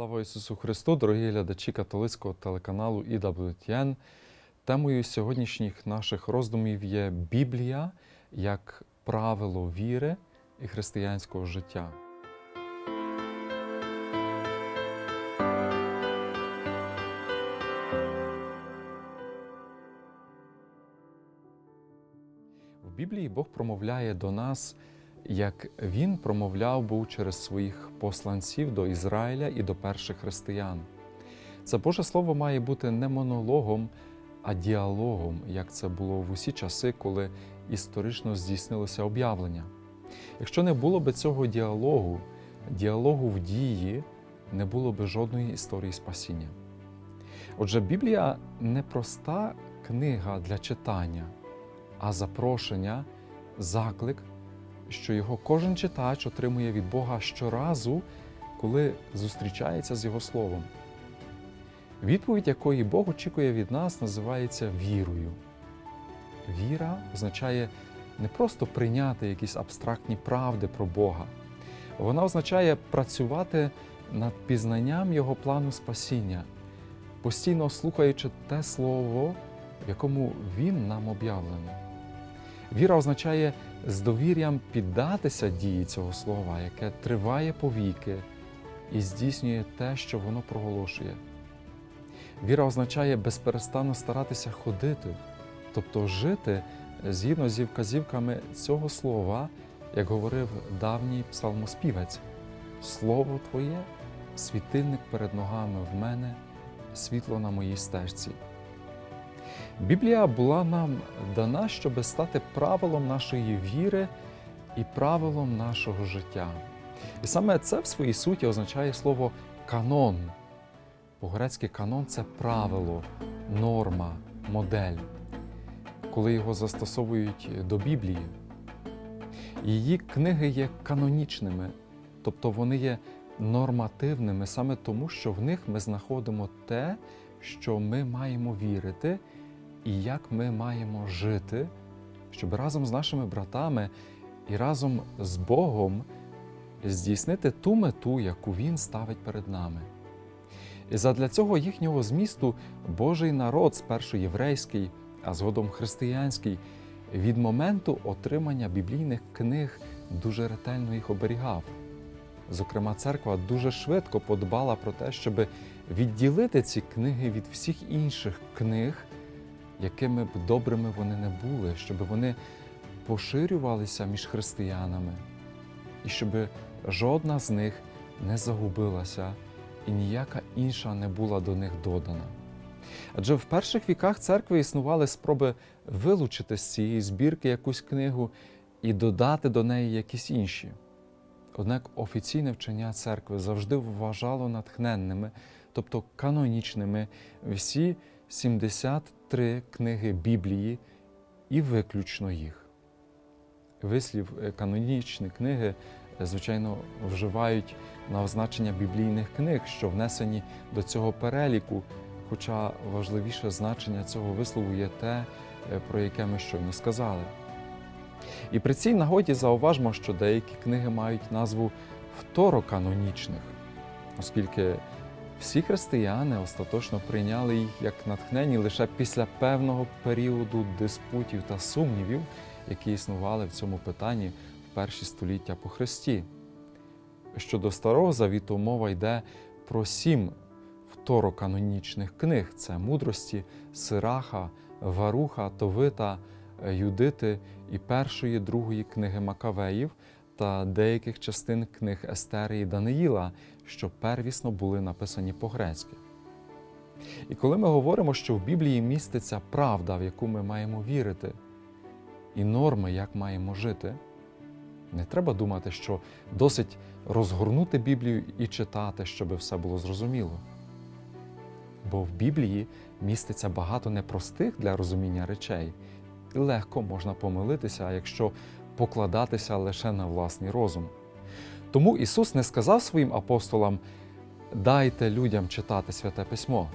Слава Ісусу Христу, дорогі глядачі католицького телеканалу EWTN. Темою сьогоднішніх наших роздумів є Біблія як правило віри і християнського життя. В Біблії Бог промовляє до нас, як Він промовляв був через своїх посланців до Ізраїля і до перших християн. Це Боже Слово має бути не монологом, а діалогом, як це було в усі часи, коли історично здійснилося об'явлення. Якщо не було би цього діалогу, діалогу в дії, не було би жодної історії спасіння. Отже, Біблія не проста книга для читання, а запрошення, заклик, що його кожен читач отримує від Бога щоразу, коли зустрічається з Його Словом. Відповідь, якої Бог очікує від нас, називається вірою. Віра означає не просто прийняти якісь абстрактні правди про Бога, вона означає працювати над пізнанням Його плану спасіння, постійно слухаючи те слово, в якому Він нам об'явлений. Віра означає з довір'ям піддатися дії цього слова, яке триває повіки і здійснює те, що воно проголошує. Віра означає безперестанно старатися ходити, тобто жити згідно зі вказівками цього слова, як говорив давній псалмоспівець: Слово Твоє, світильник перед ногами в мене, світло на моїй стежці. Біблія була нам дана, щоб стати правилом нашої віри і правилом нашого життя. І саме це в своїй суті означає слово канон. По-грецьки канон це правило, норма, модель, коли його застосовують до Біблії. Її книги є канонічними, тобто вони є нормативними саме тому, що в них ми знаходимо те, що ми маємо вірити, і як ми маємо жити, щоб разом з нашими братами і разом з Богом здійснити ту мету, яку Він ставить перед нами. І задля цього їхнього змісту Божий народ, спершу єврейський, а згодом християнський, від моменту отримання біблійних книг дуже ретельно їх оберігав. Зокрема, церква дуже швидко подбала про те, щоб відділити ці книги від всіх інших книг, якими б добрими вони не були, щоб вони поширювалися між християнами, і щоб жодна з них не загубилася і ніяка інша не була до них додана. Адже в перших віках церкви існували спроби вилучити з цієї збірки якусь книгу і додати до неї якісь інші. Однак офіційне вчення церкви завжди вважало натхненними, тобто канонічними, всі 73 книги Біблії і виключно їх. Вислів е, канонічні книги, е, звичайно, вживають на означення біблійних книг, що внесені до цього переліку. Хоча важливіше значення цього вислову є те, е, про яке ми щойно сказали. І при цій нагоді зауважмо, що деякі книги мають назву второканонічних, оскільки всі християни остаточно прийняли їх як натхнені лише після певного періоду диспутів та сумнівів, які існували в цьому питанні в перші століття по Христі. Щодо Старого Завіту мова йде про сім второканонічних книг: це мудрості, Сираха, Варуха, Товита, Юдити і першої, другої книги Макавеїв та деяких частин книг Естери і Даниїла, що первісно були написані по-грецьки. І коли ми говоримо, що в Біблії міститься правда, в яку ми маємо вірити, і норми, як маємо жити, не треба думати, що досить розгорнути Біблію і читати, щоб все було зрозуміло. Бо в Біблії міститься багато непростих для розуміння речей, і легко можна помилитися, якщо покладатися лише на власний розум. Тому Ісус не сказав своїм апостолам: дайте людям читати святе письмо,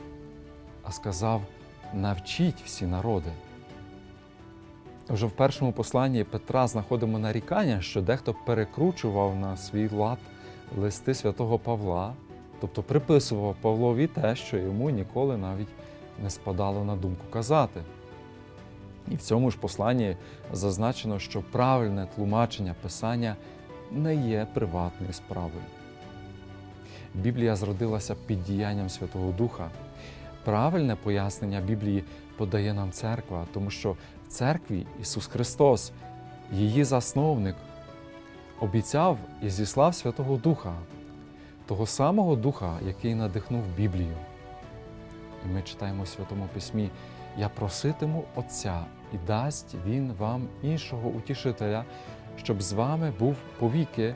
а сказав: навчіть всі народи. Вже в першому посланні Петра знаходимо нарікання, що дехто перекручував на свій лад листи святого Павла, Тобто приписував Павлові те, що йому ніколи навіть не спадало на думку казати. І в цьому ж посланні зазначено, що правильне тлумачення Писання не є приватною справою. Біблія зродилася під діянням Святого Духа. Правильне пояснення Біблії подає нам церква, тому що в церкві Ісус Христос, її засновник, обіцяв і зіслав Святого Духа, того самого Духа, який надихнув Біблію. І ми читаємо в Святому Письмі: Я проситиму Отця, і дасть Він вам іншого утішителя, щоб з вами був повіки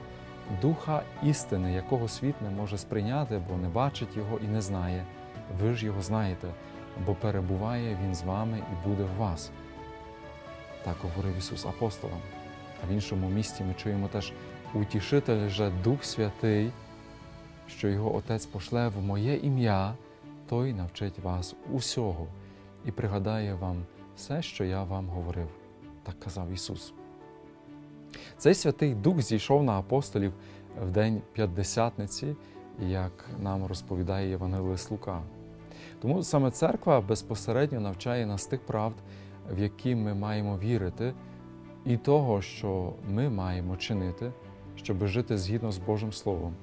Духа істини, якого світ не може сприйняти, бо не бачить його і не знає. Ви ж його знаєте, бо перебуває Він з вами і буде в вас. Так говорив Ісус апостолам. А в іншому місці ми чуємо теж утішитель же Дух Святий, що його Отець пошле в моє ім'я, той навчить вас усього і пригадає вам все, що я вам говорив, так казав Ісус. Цей Святий Дух зійшов на апостолів в день П'ятдесятниці, як нам розповідає Євангелист Лука. Тому саме церква безпосередньо навчає нас тих правд, в які ми маємо вірити, і того, що ми маємо чинити, щоб жити згідно з Божим Словом.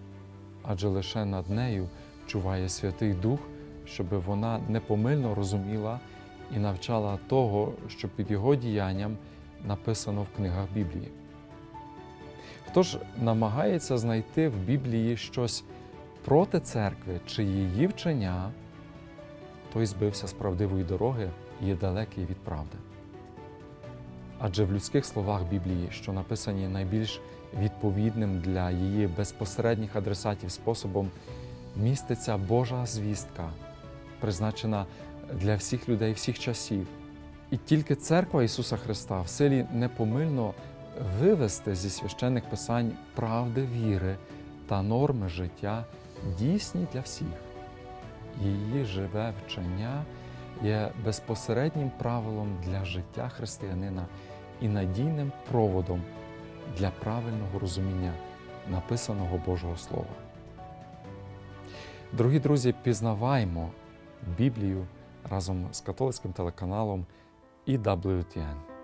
Адже лише над нею чуває Святий Дух, щоб вона непомильно розуміла і навчала того, що під його діянням написано в книгах Біблії. Хто ж намагається знайти в Біблії щось проти церкви чи її вчення, той збився з правдивої дороги і є далекий від правди. Адже в людських словах Біблії, що написані найбільш відповідним для її безпосередніх адресатів способом, міститься Божа звістка, призначена для всіх людей всіх часів. І тільки церква Ісуса Христа в силі непомильно вивести зі священних писань правди віри та норми життя дійсні для всіх. Її живе вчення є безпосереднім правилом для життя християнина і надійним проводом для правильного розуміння написаного Божого Слова. Дорогі друзі, пізнаваймо Біблію разом з католицьким телеканалом EWTN.